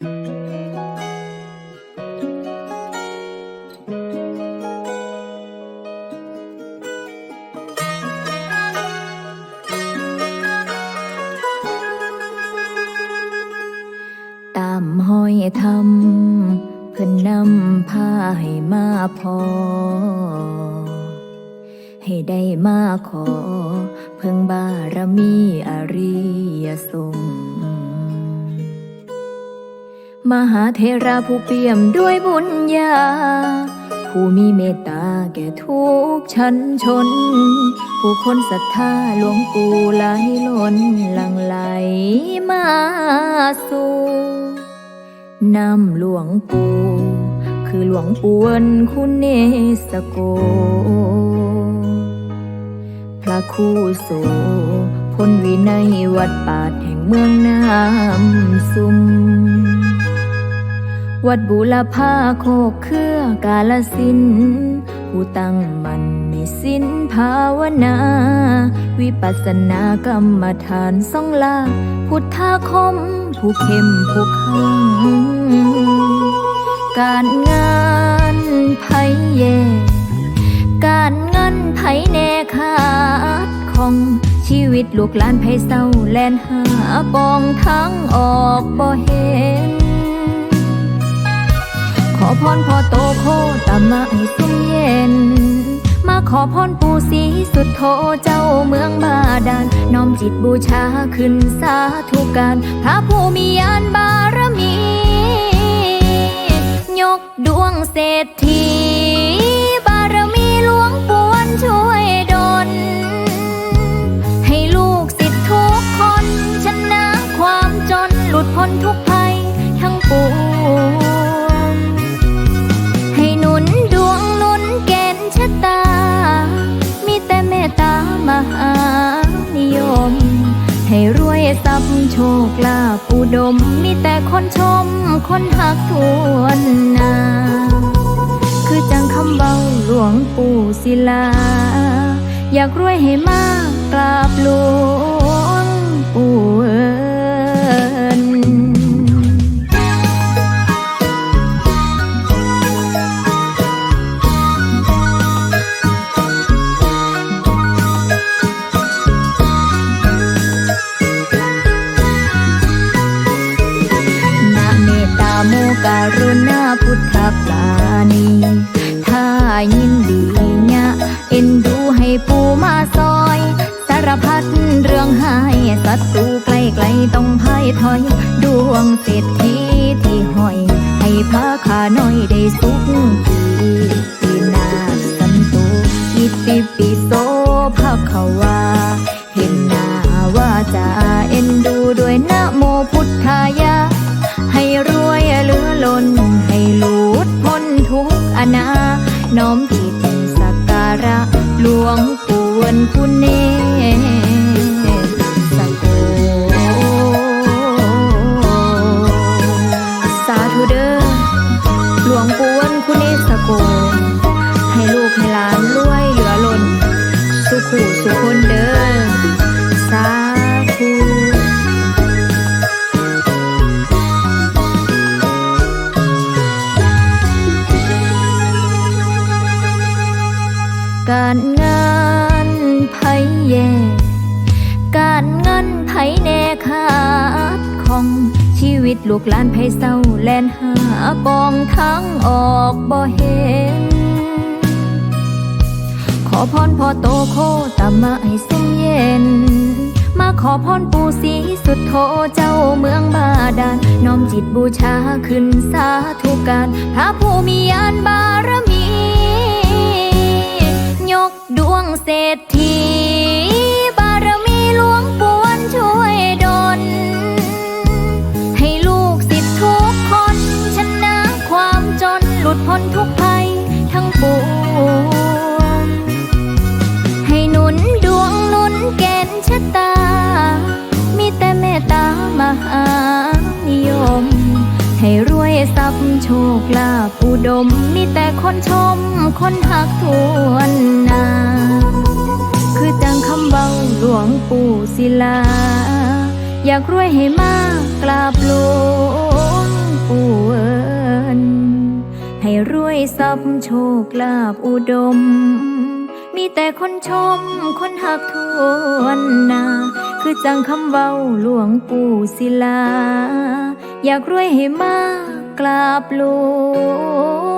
ตามห้อยทำเพิ่นนำพาให้มาพอ ให้ได้มาขอ เพิ่งบารมีอริยสงฆ์ มหาเทราผู้เปี่ยมด้วยบุญญา ผู้มีเมตตาแก่ทุกชั้นชน ผู้คนศรัทธาหลวงปู่ไหลล้นหลังไหลมาสู่นำหลวงปู่คือหลวงปู่วนคุณเนสโก พระครูโสพลวินัยวัดป่าดแห่งเมืองน้ำซุม วัดบุรพาโคกเครือกาลสิน ผู้ตั้งมันในสินภาวนา วิปัสสนากรรมฐานสองลาพุทธาคม ผู้เข้มผู้ขังการงานไผเย การเงินไผแน่ขาดของชีวิตลูกหลานไผเศร้าแลนหาปองทางออกบ่เห็น พรพ่อโตโคตามาให้สุ่มเย็น มาขอพรปู่ศรีสุดโทเจ้าเมืองบาดาลน้อมจิตบูชาขึ้นสาธุการ พระผู้มียานบารมี ยกดวงเศรษฐี ชคลาภอุดม มีแต่คนชม คนหักทวนนา คือจังคำเบาหลวงปู่ศิลา อยากรวยให้มากกราบหลวงปู่ ยินดีเนี่ยเอ็นดูให้ปูมาซอย สารพัดเรื่องหายศัตรูใกล้ๆต้องพ่ายถอย ดวงเศรษฐีที่ห้อย ให้พระขาน้อยได้สุขทีปีนาสันตุอิติปิโสภะคะวา หลวงปู่ วิตลูกหลานไผเศร้าแลนหาปองทางออกบ่เห็น ขอพรพ่อโตโคตามมาให้สุ่มเย็น มาขอพรปู่ศรีสุดโทเจ้าเมืองบาดาลน้อมจิตบูชาขึ้นสาธุการ พระผู้มียานบารมี ยกดวงเศรษฐี คลาภอุดม มีแต่คนชม คนหักทวนนา คือจังคำเบาหลวงปู่ศิลา อยากรวยให้มากกราบหลวงให้รวยทรัพย์โชคลาภอุดม มีแต่คนชม คนหักทวนนา คือจังคำเว้าหลวงปู่ศิลา อยากรวยให้มาก กราบหลว